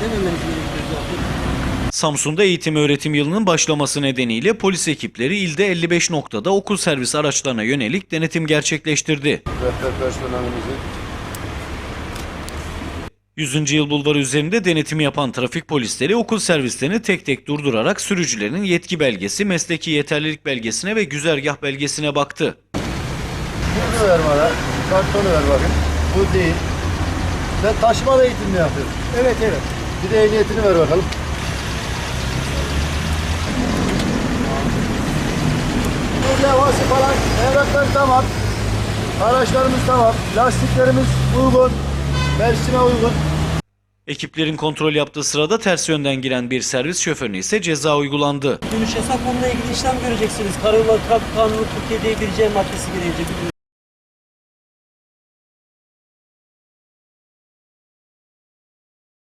dememeniz gerekiyor zaten. Samsun'da eğitim öğretim yılının başlaması nedeniyle polis ekipleri ilde 55 noktada okul servis araçlarına yönelik denetim gerçekleştirdi. Rehber personelimizi 100. yıl bulvarı üzerinde denetim yapan trafik polisleri okul servislerini tek tek durdurarak sürücülerin yetki belgesi, mesleki yeterlilik belgesine ve güzergah belgesine baktı. bunu ver bana. Kartonu ver bakayım. Bu değil. Sen taşımalı eğitim mi yapıyorsun? Evet evet. Bir de ehliyetini ver bakalım. Levhası falan evraklar tamam. Araçlarımız tamam. Lastiklerimiz uygun. Mevsime uygun. Ekiplerin kontrol yaptığı sırada ters yönden giren bir servis şoförüne ise ceza uygulandı. Dönüş yasak onunla ilgili işlem göreceksiniz. Karayolu Trafik Kanunu 47'ye gireceği maddesi gereğince.